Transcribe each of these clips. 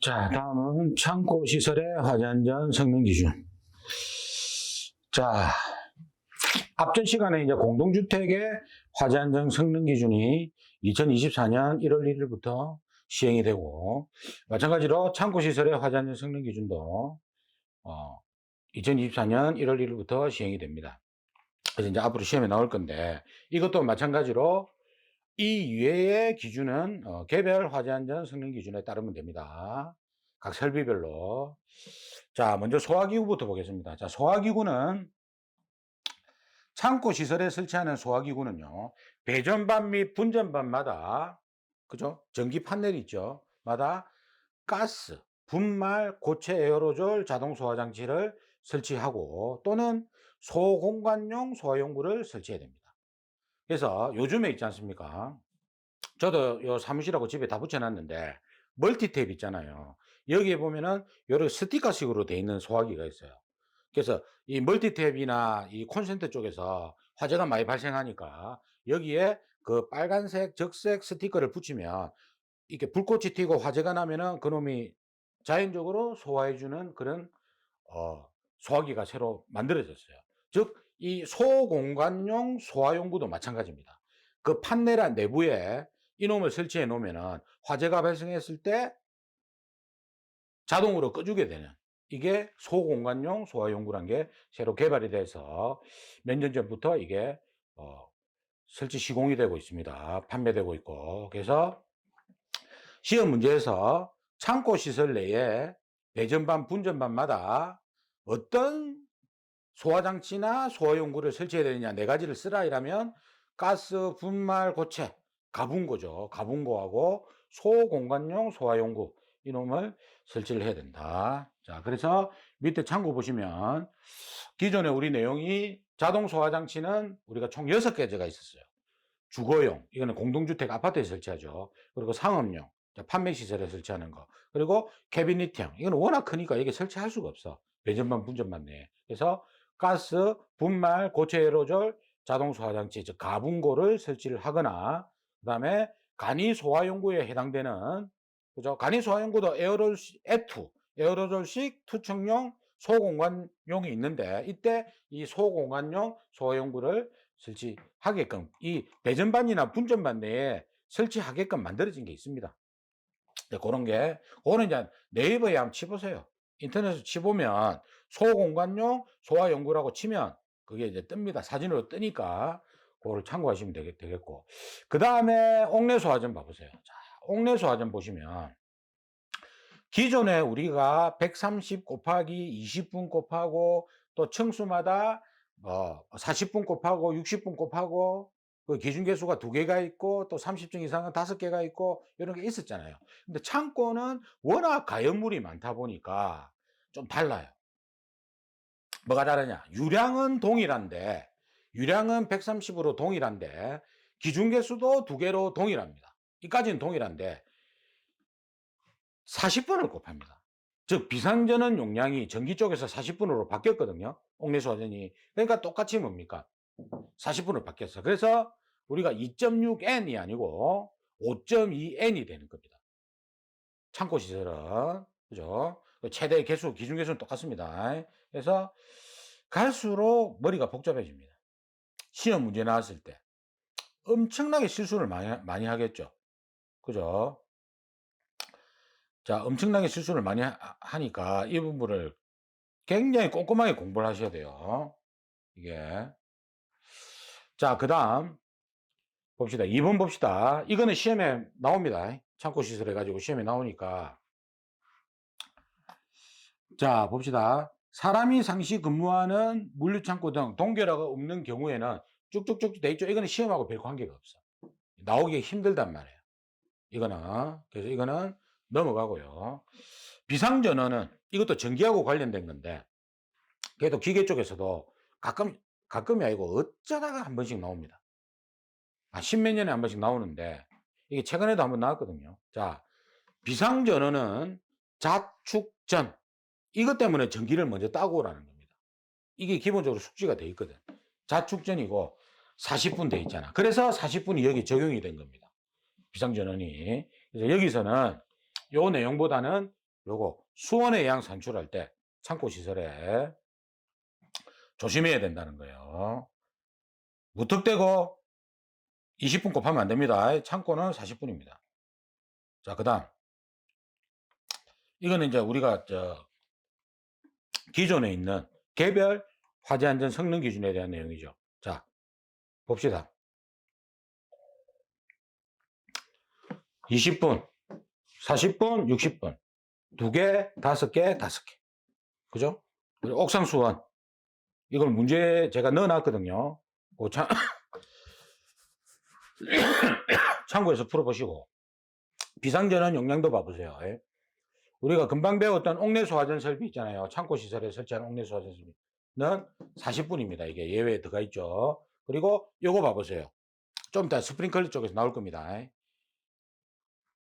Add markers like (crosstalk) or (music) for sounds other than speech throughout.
자, 다음은 창고 시설의 화재안전 성능 기준. 자, 앞전 시간에 이제 공동주택의 화재안전 성능 기준이 2024년 1월 1일부터 시행이 되고, 마찬가지로 창고 시설의 화재안전 성능 기준도 어, 2024년 1월 1일부터 시행이 됩니다. 그래서 이제 앞으로 시험에 나올 건데, 이것도 마찬가지로 이 이외의 기준은 어, 개별 화재 안전 성능 기준에 따르면 됩니다. 각 설비별로. 자, 먼저 소화기구부터 보겠습니다. 자, 소화기구는 창고 시설에 설치하는 소화기구는요, 배전반 및 분전반마다, 그죠? 전기 판넬 있죠? 마다 가스, 분말, 고체 에어로졸 자동 소화 장치를 설치하고 또는 소공간용 소화용구를 설치해야 됩니다. 그래서 요즘에 있지 않습니까? 저도 요 사무실하고 집에 다 붙여놨는데 멀티탭 있잖아요. 여기에 보면은 여러 스티커식으로 돼 있는 소화기가 있어요. 그래서 이 멀티탭이나 이 콘센트 쪽에서 화재가 많이 발생하니까 여기에 그 빨간색 적색 스티커를 붙이면 이렇게 불꽃이 튀고 화재가 나면은 그놈이 자연적으로 소화해주는 그런 어, 소화기가 새로 만들어졌어요. 즉, 이 소공간용 소화용구도 마찬가지입니다. 그 판넬 내부에 이놈을 설치해 놓으면은 화재가 발생했을 때 자동으로 꺼주게 되는 이게 소공간용 소화용구란 게 새로 개발이 돼서 몇 년 전부터 이게 어, 설치 시공이 되고 있습니다. 판매되고 있고 그래서 시험 문제에서 창고 시설 내에 배전반 분전반마다 어떤 소화장치나 소화용구를 설치해야 되느냐 네 가지를 쓰라 이라면 가스, 분말, 고체, 가분고죠. 가분고하고 소공간용 소화용구 이놈을 설치를 해야 된다. 자, 그래서 밑에 참고 보시면 기존에 우리 내용이 자동 소화장치는 우리가 총 6개제가 있었어요. 주거용, 이거는 공동주택 아파트에 설치하죠. 그리고 상업용, 자, 판매시설에 설치하는 거. 그리고 캐비닛형, 이건 워낙 크니까 이게 설치할 수가 없어. 배전반, 분전반 내에. 그래서 가스, 분말, 고체 에어로졸, 자동 소화장치, 즉 가분고를 설치를 하거나 그다음에 간이 소화용구에 해당되는 그죠? 간이 소화용구도 에어롤 에투, 에어로졸식 투척용 소공간용이 있는데 이때 이 소공간용 소화용구를 설치하게끔 이 배전반이나 분전반 내에 설치하게끔 만들어진 게 있습니다. 네, 그런 게 그거는 이제 네이버에 한번 치보세요. 인터넷에 치보면 소공간용 소화 연구라고 치면 그게 이제 뜹니다. 사진으로 뜨니까 그거를 참고하시면 되겠, 되겠 고. 그 다음에 옥내 소화전 봐보세요. 자, 옥내 소화전 보시면 기존에 우리가 130 곱하기 20분 곱하고 또 층수마다 뭐 40분 곱하고 60분 곱하고 그 기준 개수가 두 개가 있고 또 30층 이상은 다섯 개가 있고 이런 게 있었잖아요. 근데 창고는 워낙 가연물이 많다 보니까 좀 달라요. 뭐가 다르냐? 유량은 동일한데 유량은 130으로 동일한데 기준 개수도 두 개로 동일합니다. 이까지는 동일한데 40분을 곱합니다. 즉 비상전원 용량이 전기 쪽에서 40분으로 바뀌었거든요. 옥내수 화전이. 그러니까 똑같이 뭡니까? 40분으로 바뀌었어. 그래서 우리가 2.6N이 아니고 5.2N이 되는 겁니다. 창고 시설은 그죠? 최대 개수, 기준 개수는 똑같습니다. 그래서 갈수록 머리가 복잡해집니다. 시험 문제 나왔을 때 엄청나게 실수를 많이, 많이 하겠죠. 그죠? 자, 엄청나게 실수를 많이 하, 하니까 이 부분을 굉장히 꼼꼼하게 공부를 하셔야 돼요. 이게. 자, 그 다음 봅시다. 2번 봅시다. 이거는 시험에 나옵니다. 창고 시설 해가지고 시험에 나오니까. 자, 봅시다. 사람이 상시 근무하는 물류창고 등 동결화가 없는 경우에는 쭉쭉쭉 돼 있죠. 이거는 시험하고 별 관계가 없어. 나오기 힘들단 말이에요. 이거는. 그래서 이거는 넘어가고요. 비상전원은 이것도 전기하고 관련된 건데, 그래도 기계 쪽에서도 가끔, 가끔이 아니고 어쩌다가 한 번씩 나옵니다. 한 십몇 년에 한 번씩 나오는데, 이게 최근에도 한 번 나왔거든요. 자, 비상전원은 자축전. 이것 때문에 전기를 먼저 따고 오라는 겁니다. 이게 기본적으로 숙지가 돼 있거든. 자축전이고 40분 돼 있잖아. 그래서 40분이 여기 적용이 된 겁니다. 비상전원이. 그래서 여기서는 요 내용보다는 요거 수온의 양 산출할 때 창고 시설에 조심해야 된다는 거예요. 무턱대고 20분 곱하면 안 됩니다. 창고는 40분입니다. 자, 그 다음. 이거는 이제 우리가 저 기존에 있는 개별 화재 안전 성능 기준에 대한 내용이죠. 자, 봅시다. 20분, 40분, 60분. 두 개, 다섯 개, 다섯 개. 그죠? 옥상 수원. 이걸 문제 제가 넣어놨거든요. 그 참, (coughs) 참고해서 풀어보시고. 비상전원 용량도 봐보세요. 예. 우리가 금방 배웠던 옥내수 화전 설비 있잖아요. 창고 시설에 설치한 옥내수 화전 설비는 40분입니다. 이게 예외에 들어가 있죠. 그리고 요거 봐보세요. 좀 이따 스프링클러 쪽에서 나올 겁니다.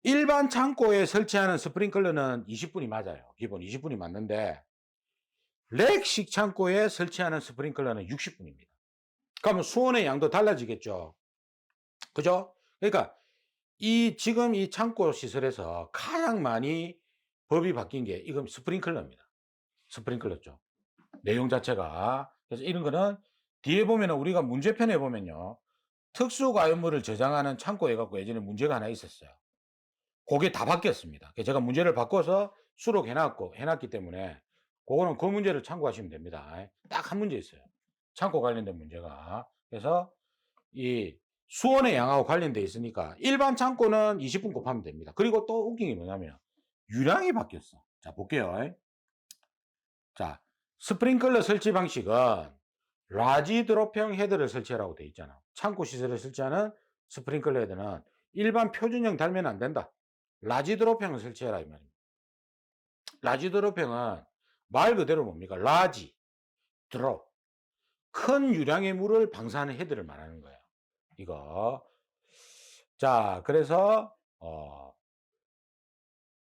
일반 창고에 설치하는 스프링클러는 20분이 맞아요. 기본 20분이 맞는데 렉식 창고에 설치하는 스프링클러는 60분입니다. 그러면 수온의 양도 달라지겠죠. 그죠? 그러니까 이 지금 이 창고 시설에서 가장 많이 법이 바뀐 게 이건 스프링클러입니다. 스프링클러죠. 내용 자체가 그래서 이런 거는 뒤에 보면은 우리가 문제편에 보면요. 특수가연물을 저장하는 창고 해갖고 예전에 문제가 하나 있었어요. 그게 다 바뀌었습니다. 제가 문제를 바꿔서 수록해놨고 해놨기 때문에 그거는 그 문제를 참고하시면 됩니다. 딱 한 문제 있어요. 창고 관련된 문제가. 그래서 이 수원의 양하고 관련돼 있으니까 일반 창고는 20분 곱하면 됩니다. 그리고 또 웃긴 게 뭐냐면 유량이 바뀌었어. 자, 볼게요. 자, 스프링클러 설치 방식은 라지 드롭형 헤드를 설치하라고 돼 있잖아. 창고 시설에 설치하는 스프링클러 헤드는 일반 표준형 달면 안 된다. 라지 드롭형을 설치해라 이 말입니다. 라지 드롭형은 말 그대로 뭡니까? 라지 드롭 큰 유량의 물을 방사하는 헤드를 말하는 거예요. 이거 자 그래서 어,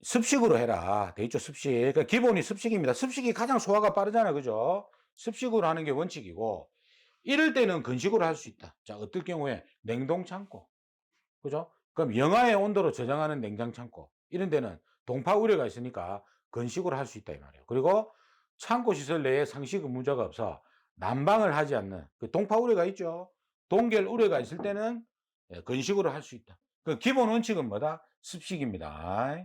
습식으로 해라. 돼 있죠 습식. 그러니까 기본이 습식입니다. 습식이 가장 소화가 빠르잖아요. 그죠? 습식으로 하는 게 원칙이고 이럴 때는 건식으로 할 수 있다. 자 어떨 경우에 냉동 창고. 그죠? 그럼 영하의 온도로 저장하는 냉장 창고. 이런 데는 동파 우려가 있으니까 건식으로 할 수 있다 이 말이에요. 그리고 창고 시설 내에 상식 의무자가 없어 난방을 하지 않는 그 동파 우려가 있죠. 동결 우려가 있을 때는 예, 건식으로 할 수 있다. 그 기본 원칙은 뭐다? 습식입니다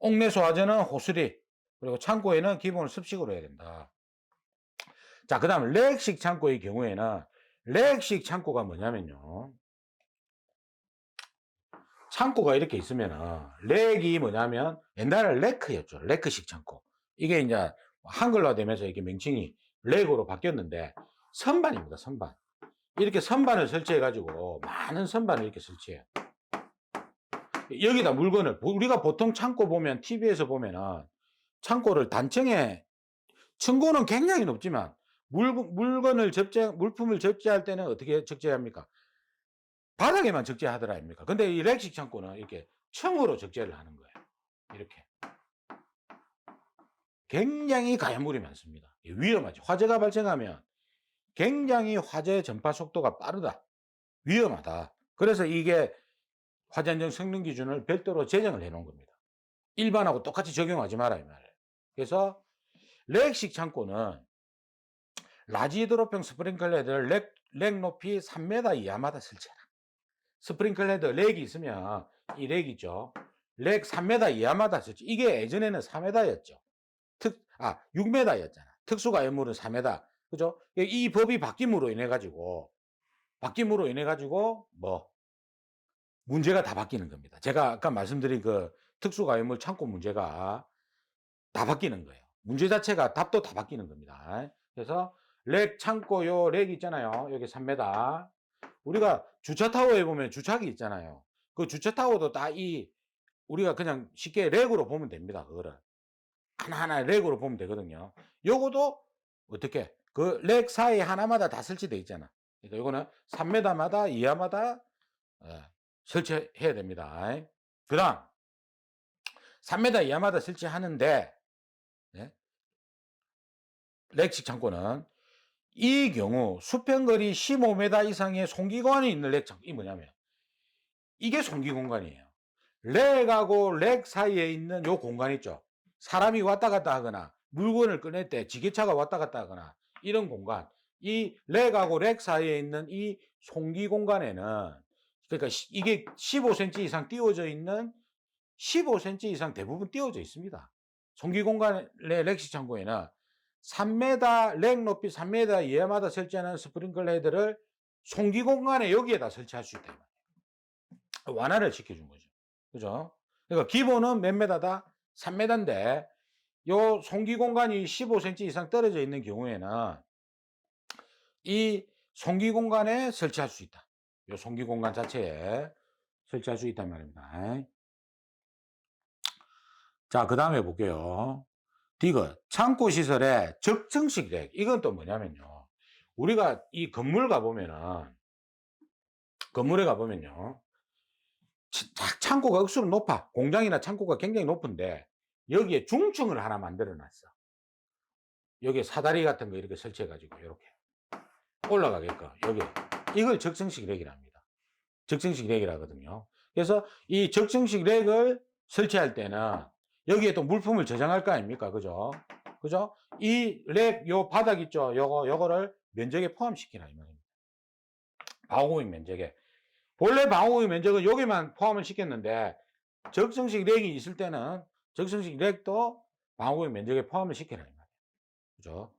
옥내수 화재는 호수리 그리고 창고에는 기본을 습식으로 해야 된다. 자, 그 다음 렉식 창고의 경우에는 렉식 창고가 뭐냐면요. 창고가 이렇게 있으면은 렉이 뭐냐면 옛날에 레크였죠. 레크식 창고. 이게 이제 한글화 되면서 이렇게 명칭이 렉으로 바뀌었는데 선반입니다. 선반. 이렇게 선반을 설치해 가지고 많은 선반을 이렇게 설치해요. 여기다 물건을 우리가 보통 창고 보면 TV에서 보면은 창고를 단층에 층고는 굉장히 높지만 물, 물건을 접재 물품을 적재할 때는 어떻게 적재합니까? 바닥에만 적재하더라 아닙니까? 근데 이 렉식 창고는 이렇게 층으로 적재를 하는 거예요. 이렇게. 굉장히 가연물이 많습니다. 위험하죠. 화재가 발생하면 굉장히 화재 전파 속도가 빠르다. 위험하다. 그래서 이게 화재안전 성능 기준을 별도로 제정을 해 놓은 겁니다. 일반하고 똑같이 적용하지 마라 이 말이에요. 그래서 렉식 창고는 라지 드롭형 스프링클러 헤드를 렉, 렉 높이 3m 이하마다 설치해라. 스프링클러 헤드 렉이 있으면 이 렉이죠. 렉 3m 이하마다 설치. 이게 예전에는 4m였죠. 특, 아, 6m였잖아. 특수가연물은 4m. 그죠? 이 법이 바뀜으로 인해 가지고, 바뀜으로 인해 가지고, 뭐, 문제가 다 바뀌는 겁니다. 제가 아까 말씀드린 그 특수가염물 창고 문제가 다 바뀌는 거예요. 문제 자체가 답도 다 바뀌는 겁니다. 그래서 렉 창고 요 렉 있잖아요. 여기 3m. 우리가 주차 타워에 보면 주차기 있잖아요. 그 주차 타워도 다 이 우리가 그냥 쉽게 렉으로 보면 됩니다. 그거를 하나하나 렉으로 보면 되거든요. 요거도 어떻게 그 렉 사이 하나마다 다 설치되어 있잖아. 그러니까 요거는 3m마다 이하마다 예, 설치해야 됩니다. 그 다음 3m 이하마다 설치하는데 네? 렉식 창고는 이 경우 수평거리 15m 이상의 송기관이 있는 렉 창고 이 뭐냐면 이게 송기 공간이에요. 렉하고 렉 사이에 있는 요 공간 있죠. 사람이 왔다 갔다 하거나 물건을 꺼낼 때 지게차가 왔다 갔다 하거나 이런 공간, 이 렉하고 렉 사이에 있는 이 송기 공간에는 그러니까 시- 이게 15cm 이상 띄워져 있는 15cm 이상 대부분 띄워져 있습니다. 송기 공간의 렉식 창고에는 3m 렉 높이 3m 이하마다 설치하는 스프링클러 헤드를 송기 공간에 여기에다 설치할 수 있다. 완화를 시켜준 거죠. 그죠? 그러니까 기본은 몇 메다다? 3m인데 요 송기 공간이 15cm 이상 떨어져 있는 경우에는 이 송기 공간에 설치할 수 있다. 요 송기 공간 자체에 설치할 수 있단 말입니다. 자, 그 다음에 볼게요. 디귿, 창고 시설의 적정식 렉. 이건 또 뭐냐면요. 우리가 이 건물 가보면은, 건물에 가보면요. 창고가 억수로 높아. 공장이나 창고가 굉장히 높은데, 여기에 중층을 하나 만들어 놨어. 여기에 사다리 같은 거 이렇게 설치해가지고, 이렇게. 올라가게끔, 여기. 이걸 적정식 렉이랍니다. 적정식 렉이라거든요. 그래서 이 적정식 렉을 설치할 때는 여기에 또 물품을 저장할 거 아닙니까? 그죠? 그죠? 이 렉, 요 바닥 있죠? 요거, 요거를 면적에 포함시키라, 이 말입니다. 방호구역 면적에. 본래 방호구역 면적은 여기만 포함을 시켰는데, 적정식 렉이 있을 때는 적정식 렉도 방호구역 면적에 포함을 시키라, 이 말이에요. 그죠?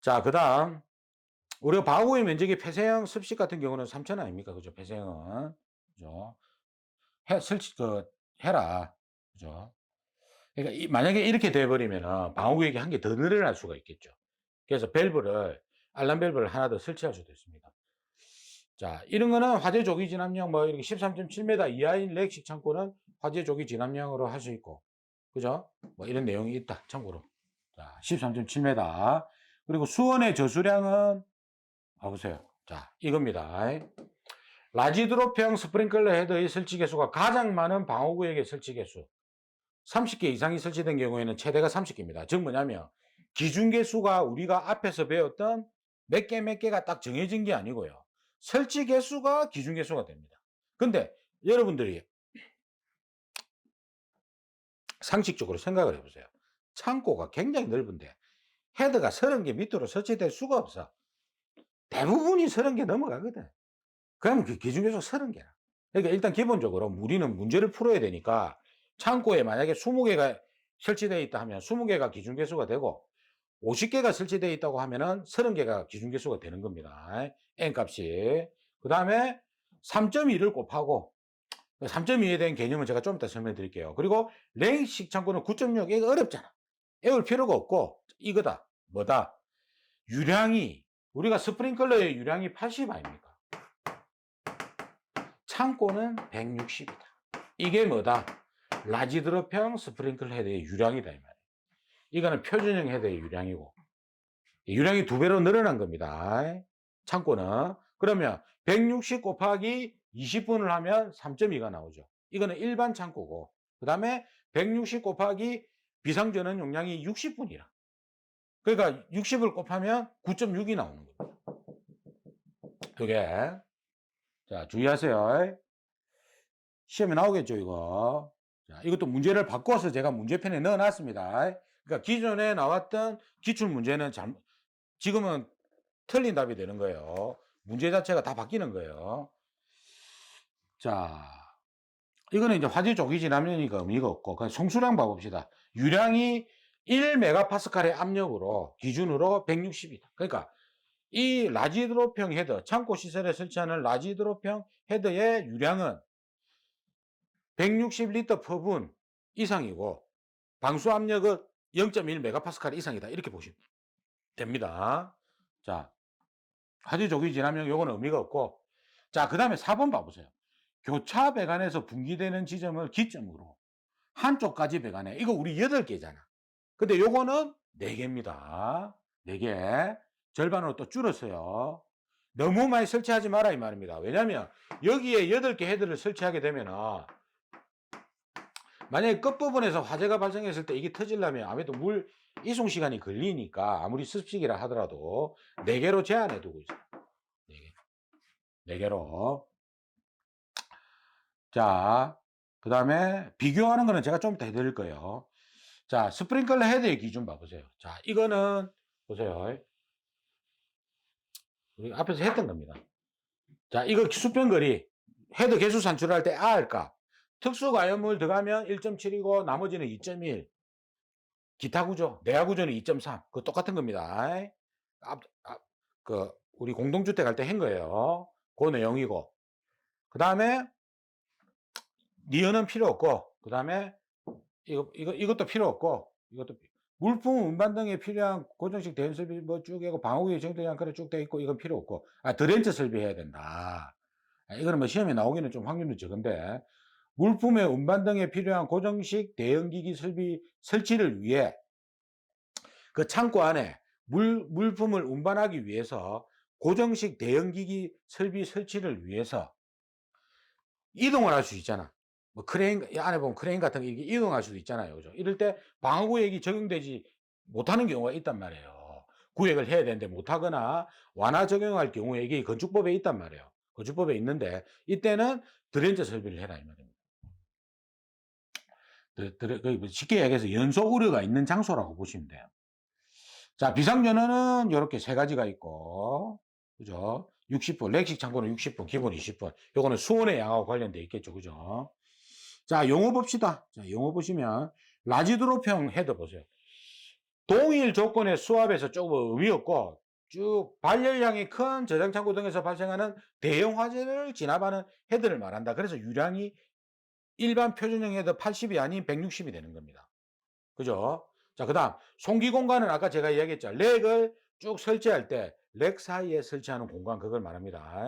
자, 그 다음. 우리가 방호구역 면적이 폐쇄형 습식 같은 경우는 3천 아닙니까? 그죠? 폐쇄형은. 그죠? 해, 설치, 그, 해라. 그죠? 그러니까 이- 만약에 이렇게 돼버리면 방어구역이 한 개 더 늘어날 수가 있겠죠. 그래서 밸브를 알람 밸브를 하나 더 설치할 수도 있습니다. 자, 이런 거는 화재 조기 진압용 뭐 이렇게 13.7m 이하인 렉식 창고는 화재 조기 진압용으로 할 수 있고, 그죠? 뭐 이런 내용이 있다. 참고로. 자, 13.7m. 그리고 수원의 저수량은 봐 보세요. 자, 이겁니다. 라지드롭형 스프링클러 헤더의 설치 개수가 가장 많은 방어구역의 설치 개수. 30개 이상이 설치된 경우에는 최대가 30개입니다. 즉 뭐냐면 기준 개수가 우리가 앞에서 배웠던 몇 개 몇 개가 딱 정해진 게 아니고요. 설치 개수가 기준 개수가 됩니다. 근데 여러분들이 상식적으로 생각을 해보세요. 창고가 굉장히 넓은데 헤드가 30개 밑으로 설치될 수가 없어. 대부분이 30개 넘어가거든. 그러면 그 기준 개수가 30개라. 그러니까 일단 기본적으로 우리는 문제를 풀어야 되니까 창고에 만약에 20개가 설치되어 있다 하면 20개가 기준 개수가 되고 50개가 설치되어 있다고 하면은 30개가 기준 개수가 되는 겁니다. n 값이. 그 다음에 3.2를 곱하고 3.2에 대한 개념은 제가 좀 이따 설명해 드릴게요. 그리고 랭식 창고는 9.6 이거 어렵잖아. 외울 필요가 없고 이거다. 뭐다? 유량이 우리가 스프링클러의 유량이 80 아닙니까? 창고는 160이다. 이게 뭐다? 라지드롭형 스프링클 헤드의 유량이다 이 말이에요. 이거는 표준형 헤드의 유량이고 유량이 두 배로 늘어난 겁니다. 창고는 그러면 160 곱하기 20분을 하면 3.2가 나오죠. 이거는 일반 창고고 그 다음에 160 곱하기 비상전원 용량이 60분이라. 그러니까 60을 곱하면 9.6이 나오는 겁니다. 그게 자 주의하세요. 시험에 나오겠죠 이거. 자, 이것도 문제를 바꿔서 제가 문제편에 넣어놨습니다. 그러니까 기존에 나왔던 기출 문제는 잘, 지금은 틀린 답이 되는 거예요. 문제 자체가 다 바뀌는 거예요. 자, 이거는 이제 화재 조기 진압력이니까 의미가 없고, 그냥 송수량 봐봅시다. 유량이 1메가파스칼의 압력으로 기준으로 160이다. 그러니까 이 라지드롭형 헤더, 창고 시설에 설치하는 라지드롭형 헤더의 유량은 160리터 퍼분 이상이고 방수 압력은 0.1메가파스칼 이상이다. 이렇게 보시면 됩니다. 자, 화재 조기 진압력 요거는 의미가 없고 자, 그 다음에 4번 봐 보세요. 교차 배관에서 분기되는 지점을 기점으로 한쪽까지 배관해. 이거 우리 8개잖아. 근데 요거는 4개입니다. 4개. 절반으로 또 줄었어요. 너무 많이 설치하지 마라 이 말입니다. 왜냐면 여기에 8개 헤드를 설치하게 되면은 만약에 끝부분에서 화재가 발생했을 때 이게 터지려면 아무래도 물 이송 시간이 걸리니까 아무리 습식이라 하더라도 4개로 제한해 두고 있어요. 4개. 4개로. 자, 그 다음에 비교하는 거는 제가 좀 이따 해드릴 거예요. 자, 스프링클러 헤드의 기준 봐보세요. 자, 이거는 보세요. 우리 앞에서 했던 겁니다. 자, 이거 수평거리 헤드 개수 산출할 때 R값 특수 가염을 들어가면 1.7이고 나머지는 2.1 기타 구조, 내야 구조는 2.3 그거 똑같은 겁니다. 앞, 앞, 그 우리 공동주택 할 때 한 거예요. 그 내용이고 그 다음에 니은은 필요 없고 그 다음에 이거, 이거, 이것도 필요 없고 이것도 피- 물품 운반 등에 필요한 고정식 대응 설비 뭐쭉 하고 방어구에 정도량 그래 쭉돼 있고 이건 필요 없고 아 드렌치 설비해야 된다. 아, 이거는 뭐 시험에 나오기는 좀 확률이 적은데 물품의 운반 등에 필요한 고정식 대응기기 설비 설치를 위해 그 창고 안에 물, 물품을 운반하기 위해서 고정식 대응기기 설비 설치를 위해서 이동을 할 수 있잖아. 뭐 크레인, 이 안에 보면 크레인 같은 게 이렇게 이동할 수도 있잖아요. 그죠? 이럴 때 방어구역이 적용되지 못하는 경우가 있단 말이에요. 구역을 해야 되는데 못하거나 완화 적용할 경우에 이게 건축법에 있단 말이에요. 건축법에 있는데 이때는 드렌저 설비를 해라 이 말입니다. 그 쉽게 얘기해서 연소 우려가 있는 장소라고 보시면 돼요. 자, 비상전원은 이렇게 세 가지가 있고, 그죠? 60분, 렉식 창고는 60분, 기본 20분. 요거는 수온의 양하고 관련돼 있겠죠, 그죠? 자, 용어 봅시다. 자, 용어 보시면, 라지드로평 헤더 보세요. 동일 조건의 수압에서 조금 의미 없고, 쭉 발열량이 큰 저장 창고 등에서 발생하는 대형 화재를 진압하는 헤드를 말한다. 그래서 유량이 일반 표준형 헤더 80이 아닌 160이 되는 겁니다. 그죠? 자, 그 다음, 송기 공간은 아까 제가 이야기했죠. 렉을 쭉 설치할 때, 렉 사이에 설치하는 공간, 그걸 말합니다.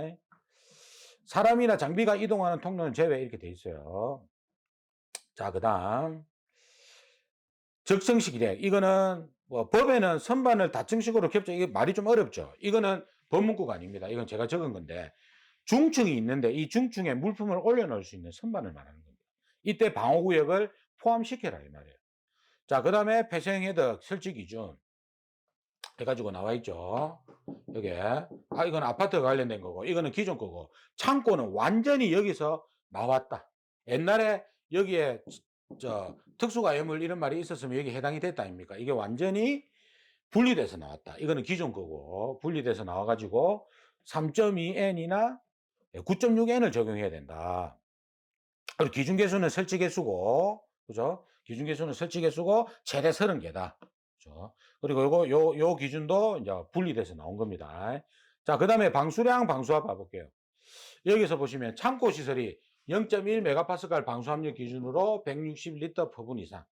사람이나 장비가 이동하는 통로는 제외 이렇게 돼 있어요. 자, 그 다음, 렉. 이거는, 뭐, 법에는 선반을 다층식으로 겹쳐, 이게 말이 좀 어렵죠. 이거는 법문구가 아닙니다. 이건 제가 적은 건데, 중층이 있는데, 이 중층에 물품을 올려놓을 수 있는 선반을 말하는 겁니다. 이때 방호구역을 포함시켜라, 이 말이에요. 자, 그 다음에 폐쇄형 헤더 설치 기준 해가지고 나와 있죠. 여기에. 아, 이건 아파트 관련된 거고, 이거는 기존 거고, 창고는 완전히 여기서 나왔다. 옛날에 여기에 저 특수가염물 이런 말이 있었으면 여기 해당이 됐다 아닙니까? 이게 완전히 분리돼서 나왔다. 이거는 기존 거고, 분리돼서 나와가지고 3.2N이나 9.6N을 적용해야 된다. 그리고 기준 개수는 설치 개수고, 그죠? 기준 개수는 설치 개수고 최대 30개다. 그죠? 그리고 요거 요, 요 기준도 이제 분리돼서 나온 겁니다. 자, 그 다음에 방수량 방수압 봐 볼게요. 여기서 보시면 창고 시설이 0.1메가파스칼 방수압력 기준으로 160리터 퍼분 이상.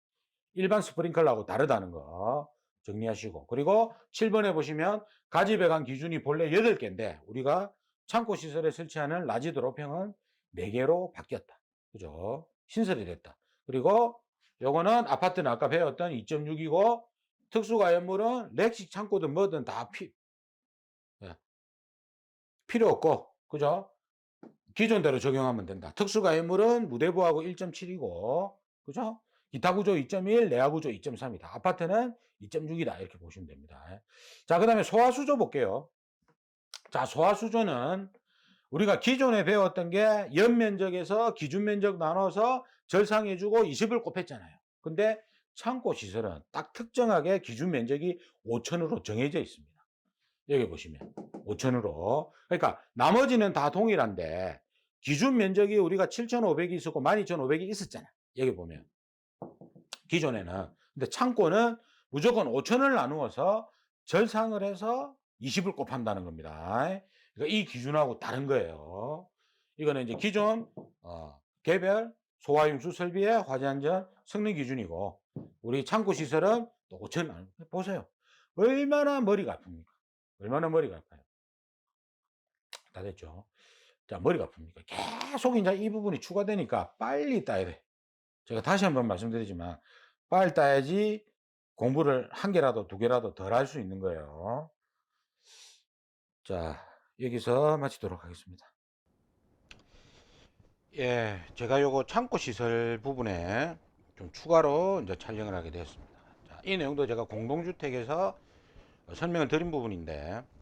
일반 스프링클러하고 다르다는 거 정리하시고. 그리고 7번에 보시면 가지 배관 기준이 본래 8개인데 우리가 창고 시설에 설치하는 라지 드롭형은 4개로 바뀌었다. 그죠? 신설이 됐다. 그리고 요거는 아파트는 아까 배웠던 2.6이고 특수가연물은 렉식 창고든 뭐든 다 피, 예. 필요 없고 그죠? 기존대로 적용하면 된다. 특수가연물은 무대부하고 1.7이고 그죠? 기타 구조 2.1, 내야 구조 2.3이다. 아파트는 2.6이다. 이렇게 보시면 됩니다. 자, 그 다음에 소화수조 볼게요. 자, 소화수조는 우리가 기존에 배웠던 게 연면적에서 기준면적 나눠서 절상해주고 20을 곱했잖아요. 근데 창고 시설은 딱 특정하게 기준 면적이 5천으로 정해져 있습니다. 여기 보시면 5천으로. 그러니까 나머지는 다 동일한데 기준 면적이 우리가 7,500이 있었고 12,500이 있었잖아. 여기 보면 기존에는. 근데 창고는 무조건 5천을 나누어서 절상을 해서 20을 곱한다는 겁니다. 그러니까 이 기준하고 다른 거예요. 이거는 이제 기존 어, 개별 소화용수 설비의 화재 안전 성능 기준이고 우리 창고 시설은 또 5천 나누 보세요. 얼마나 머리가 아픕니까? 얼마나 머리가 아파요. 다 됐죠. 자, 머리가 아픕니까? 계속 이제 이 부분이 추가되니까 빨리 따야 돼. 제가 다시 한번 말씀드리지만 빨리 따야지 공부를 한 개라도 두 개라도 덜 할 수 있는 거예요. 자, 여기서 마치도록 하겠습니다. 예, 제가 요거 창고 시설 부분에 좀 추가로 이제 촬영을 하게 되었습니다. 자, 이 내용도 제가 공동주택에서 설명을 드린 부분인데, 어,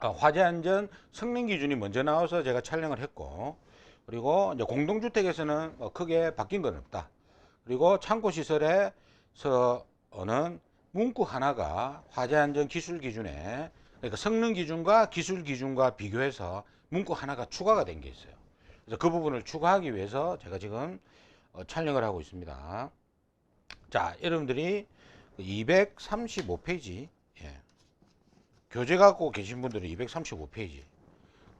화재 안전 성능 기준이 먼저 나와서 제가 촬영을 했고, 그리고 이제 공동주택에서는 뭐 크게 바뀐 건 없다. 그리고 창고 시설에 중에서는 문구 하나가 화재 안전 기술 기준에 그러니까 성능 기준과 기술 기준과 비교해서 문구 하나가 추가가 된 게 있어요. 그래서 그 부분을 추가하기 위해서 제가 지금 어, 촬영을 하고 있습니다. 자, 여러분들이 235페이지 예. 교재 갖고 계신 분들은 235페이지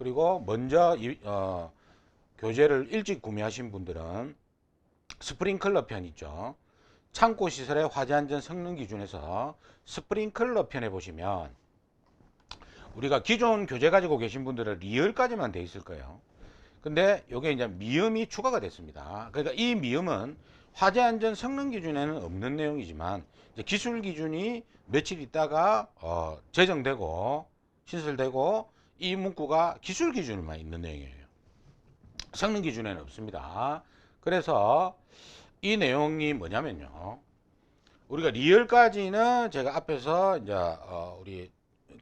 그리고 먼저 이, 어, 교재를 일찍 구매하신 분들은 스프링클러 편 있죠. 창고 시설의 화재 안전 성능 기준에서 스프링클러 편에 보시면 우리가 기존 교재 가지고 계신 분들은 리얼까지만 돼 있을 거예요. 근데 이게 이제 미음이 추가가 됐습니다. 그러니까 이 미음은 화재 안전 성능 기준에는 없는 내용이지만 기술 기준이 며칠 있다가 어, 제정되고 신설되고 이 문구가 기술 기준에만 있는 내용이에요. 성능 기준에는 없습니다. 그래서 이 내용이 뭐냐면요. 우리가 리얼까지는 제가 앞에서 이제 어, 우리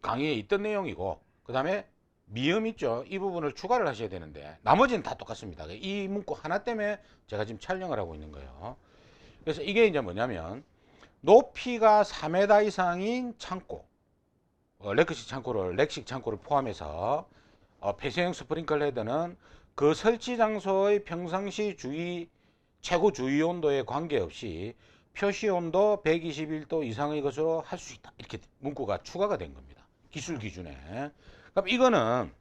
강의에 있던 내용이고 그 다음에 미음 있죠. 이 부분을 추가를 하셔야 되는데 나머지는 다 똑같습니다. 이 문구 하나 때문에 제가 지금 촬영을 하고 있는 거예요. 그래서 이게 이제 뭐냐면 높이가 4m 이상인 창고 어, 레크식 창고를 렉식 창고를 포함해서 어, 폐쇄형 스프링클 헤드는 그 설치 장소의 평상시 주위 최고 주위 온도에 관계없이 표시 온도 121도 이상의 것으로 할 수 있다. 이렇게 문구가 추가가 된 겁니다. 기술 기준에. 그럼 이거는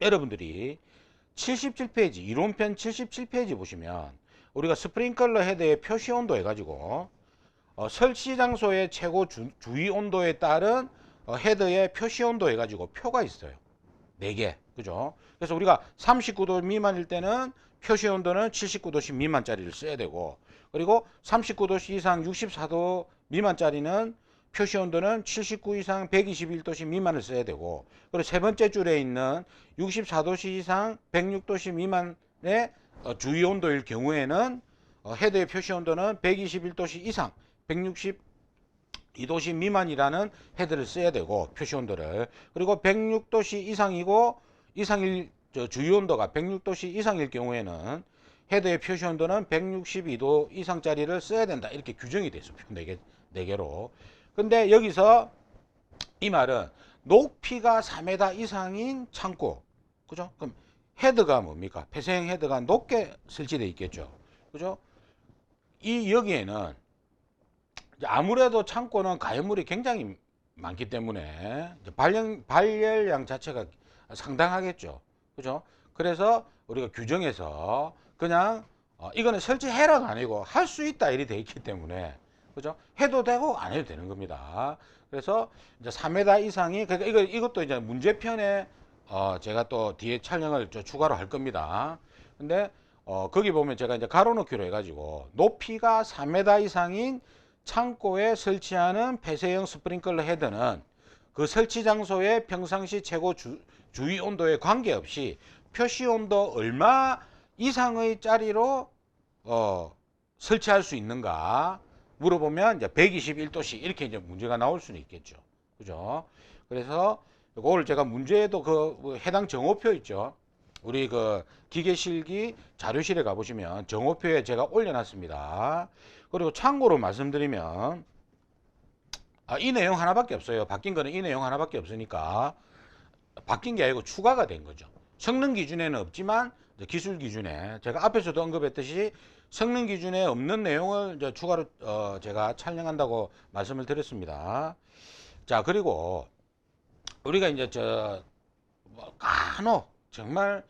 여러분들이 77페이지, 이론편 77페이지 보시면 우리가 스프링클러 헤드의 표시 온도 해가지고 어, 설치 장소의 최고 주, 주위 온도에 따른 어, 헤드의 표시 온도 해가지고 표가 있어요. 4개. 그죠? 그래서 우리가 39도 미만일 때는 표시 온도는 79도씨 미만짜리를 써야 되고 그리고 39도씨 이상 64도 미만짜리는 표시 온도는 79 이상 121도씨 미만을 써야 되고 그리고 세 번째 줄에 있는 64도씨 이상 106도씨 미만의 어, 주위 온도일 경우에는 어, 헤드의 표시 온도는 121도씨 이상 162도씨 미만이라는 헤드를 써야 되고 표시 온도를 그리고 106도씨 이상이고 이상일 저 주위 온도가 106도씨 이상일 경우에는 헤드의 표시 온도는 162도 이상짜리를 써야 된다. 이렇게 규정이 돼 있어. 표 4개, 4개로. 근데 여기서 이 말은 높이가 4m 이상인 창고. 그죠? 그럼 헤드가 뭡니까? 폐쇄형 헤드가 높게 설치되어 있겠죠. 그죠? 이 여기에는 아무래도 창고는 가연물이 굉장히 많기 때문에 발열, 발열량 자체가 상당하겠죠. 그죠? 그래서 우리가 규정에서 그냥 어, 이거는 설치해라가 아니고 할 수 있다 이리 돼 있기 때문에 그죠? 해도 되고 안 해도 되는 겁니다. 그래서 이제 3m 이상이 그러니까 이거 이것도 이제 문제편에 어, 제가 또 뒤에 촬영을 저 추가로 할 겁니다. 근데 어, 거기 보면 제가 이제 가로놓기로 해가지고 높이가 3m 이상인 창고에 설치하는 폐쇄형 스프링클러 헤드는 그 설치 장소의 평상시 최고 주, 주위 온도에 관계없이 표시 온도 얼마 이상의 짜리로 어, 설치할 수 있는가 물어보면 이제 121도씨 이렇게 이제 문제가 나올 수는 있겠죠. 그죠? 그래서 그걸 제가 문제에도 그뭐 해당 정오표 있죠. 우리 그 기계실기 자료실에 가보시면 정오표에 제가 올려놨습니다. 그리고 참고로 말씀드리면 아, 이 내용 하나밖에 없어요. 바뀐 거는 이 내용 하나밖에 없으니까 바뀐 게 아니고 추가가 된 거죠. 성능 기준에는 없지만 기술 기준에 제가 앞에서도 언급했듯이 성능 기준에 없는 내용을 추가로 어 제가 촬영한다고 말씀을 드렸습니다. 자 그리고 우리가 이제 저뭐 간혹 정말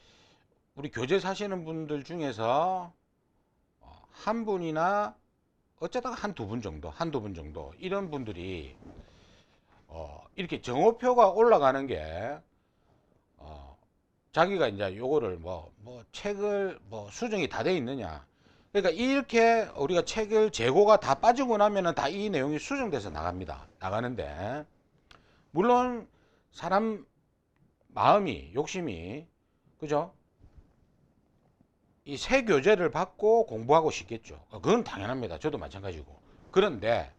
우리 교재 사시는 분들 중에서 어, 한 분이나 어쩌다가 한 두 분 정도, 한 두 분 정도 이런 분들이 어, 이렇게 정오표가 올라가는 게 어, 자기가 이제 요거를 뭐, 뭐 책을 뭐 수정이 다 돼 있느냐. 그러니까 이렇게 우리가 책을 재고가 다 빠지고 나면은 다 이 내용이 수정돼서 나갑니다. 나가는데 물론 사람 마음이 욕심이 그죠? 이 새 교재를 받고 공부하고 싶겠죠. 그건 당연합니다. 저도 마찬가지고. 그런데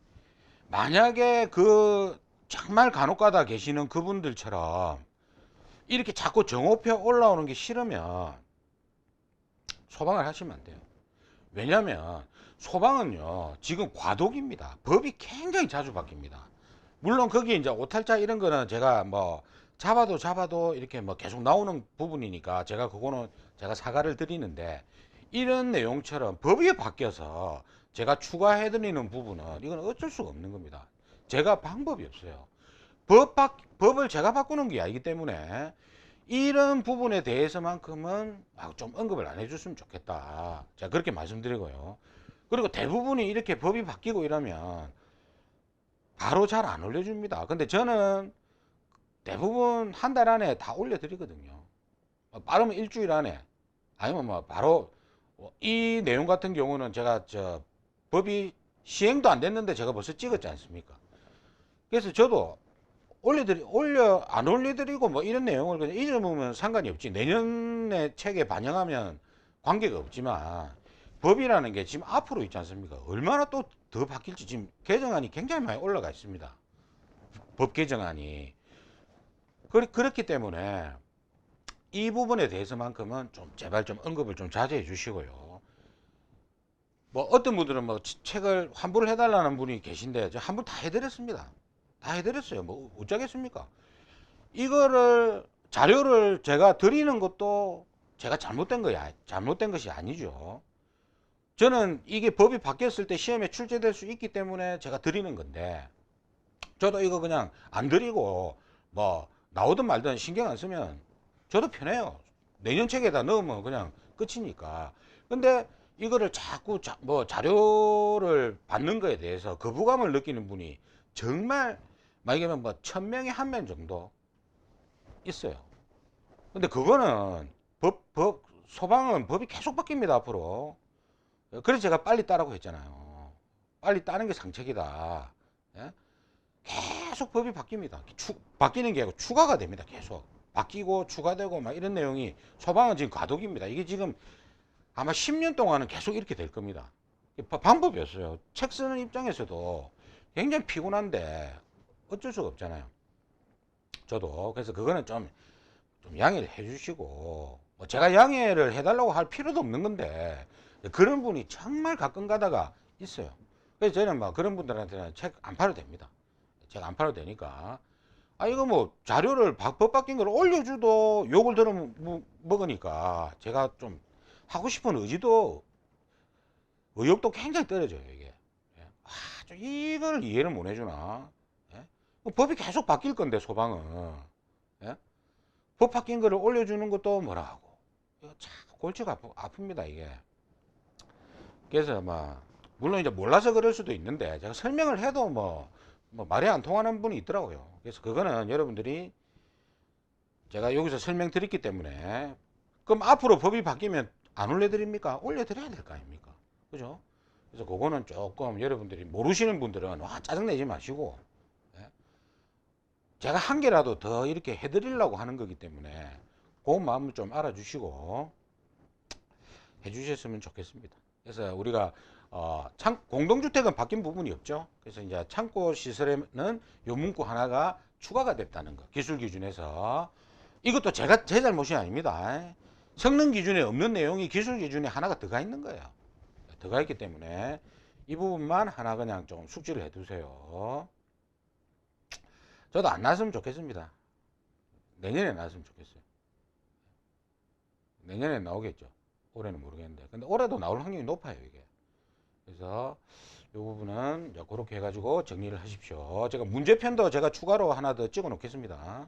만약에 그 정말 간혹가다 계시는 그분들처럼 이렇게 자꾸 정오표 올라오는 게 싫으면 소방을 하시면 안 돼요. 왜냐하면 소방은요 지금 과도기입니다. 법이 굉장히 자주 바뀝니다. 물론 거기 이제 오탈자 이런 거는 제가 뭐 잡아도 잡아도 이렇게 뭐 계속 나오는 부분이니까 제가 그거는 제가 사과를 드리는데 이런 내용처럼 법이 바뀌어서 제가 추가해 드리는 부분은 이건 어쩔 수가 없는 겁니다. 제가 방법이 없어요. 법 바, 법을 제가 바꾸는 게 아니기 때문에 이런 부분에 대해서만큼은 아, 좀 언급을 안 해줬으면 좋겠다. 제가 그렇게 말씀드리고요. 그리고 대부분이 이렇게 법이 바뀌고 이러면 바로 잘 안 올려줍니다. 근데 저는 대부분 한 달 안에 다 올려드리거든요. 어, 빠르면 일주일 안에 아니면 뭐 바로 어, 이 내용 같은 경우는 제가 저 법이 시행도 안 됐는데 제가 벌써 찍었지 않습니까? 그래서 저도 올려드리 올려 안 올려드리고 뭐 이런 내용을 그냥 잊어보면 상관이 없지 내년에 책에 반영하면 관계가 없지만 법이라는 게 지금 앞으로 있지 않습니까? 얼마나 또 더 바뀔지 지금 개정안이 굉장히 많이 올라가 있습니다. 법 개정안이 그렇, 그렇기 때문에 이 부분에 대해서만큼은 좀 제발 좀 언급을 좀 자제해 주시고요. 뭐 어떤 분들은 뭐 치- 책을 환불을 해달라는 분이 계신데 저 환불 다 해드렸습니다. 다 해드렸어요. 뭐 어쩌겠습니까? 이거를 자료를 제가 드리는 것도 제가 잘못된 거야. 잘못된 것이 아니죠. 저는 이게 법이 바뀌었을 때 시험에 출제될 수 있기 때문에 제가 드리는 건데 저도 이거 그냥 안 드리고 뭐 나오든 말든 신경 안 쓰면 저도 편해요. 내년 책에다 넣으면 그냥 끝이니까. 근데 이거를 자꾸 자, 뭐 자료를 받는 거에 대해서 거부감을 느끼는 분이 정말 만약에 뭐천 명에 한 명 정도 있어요. 근데 그거는 법, 법, 소방은 법이 계속 바뀝니다, 앞으로. 그래서 제가 빨리 따라고 했잖아요. 빨리 따는 게 상책이다. 예? 계속 법이 바뀝니다. 추, 바뀌는 게 아니고 추가가 됩니다. 계속. 바뀌고 추가되고 막 이런 내용이 소방은 지금 과도기입니다. 이게 지금 아마 10년 동안은 계속 이렇게 될 겁니다. 이게 바- 방법이 없어요. 책 쓰는 입장에서도 굉장히 피곤한데 어쩔 수가 없잖아요. 저도 그래서 그거는 좀, 좀 양해를 해주시고 뭐 제가 양해를 해달라고 할 필요도 없는 건데 그런 분이 정말 가끔 가다가 있어요. 그래서 저는 뭐 그런 분들한테는 책 안 팔아도 됩니다. 책 안 팔아도 되니까 아 이거 뭐 자료를 바- 법 바뀐 걸 올려줘도 욕을 들어 먹- 먹으니까 제가 좀 하고 싶은 의지도 의욕도 굉장히 떨어져요 이게. 예. 아, 좀 이걸 이해를 못 해주나? 예? 뭐 법이 계속 바뀔 건데 소방은 예? 법 바뀐 거를 올려주는 것도 뭐라 하고 골치가 아프, 니다 이게. 그래서 막 물론 이제 몰라서 그럴 수도 있는데 제가 설명을 해도 뭐, 뭐 말이 안 통하는 분이 있더라고요. 그래서 그거는 여러분들이 제가 여기서 설명드렸기 때문에 그럼 앞으로 법이 바뀌면 안 올려드립니까? 올려드려야 될 거 아닙니까? 그죠? 그래서 그거는 조금 여러분들이 모르시는 분들은 와 짜증내지 마시고 예? 제가 한 개라도 더 이렇게 해드리려고 하는 거기 때문에 그 마음을 좀 알아주시고 해주셨으면 좋겠습니다. 그래서 우리가 어, 창, 공동주택은 바뀐 부분이 없죠. 그래서 이제 창고 시설에는 요 문구 하나가 추가가 됐다는 거. 기술 기준에서 이것도 제가 제 잘못이 아닙니다. 성능 기준에 없는 내용이 기술 기준에 하나가 들어가 있는 거예요. 들어가 있기 때문에 이 부분만 하나 그냥 좀 숙지를 해 두세요. 저도 안 나왔으면 좋겠습니다. 내년에 나왔으면 좋겠어요. 내년에 나오겠죠. 올해는 모르겠는데. 근데 올해도 나올 확률이 높아요, 이게. 그래서 이 부분은 그렇게 해가지고 정리를 하십시오. 제가 문제편도 제가 추가로 하나 더 찍어 놓겠습니다.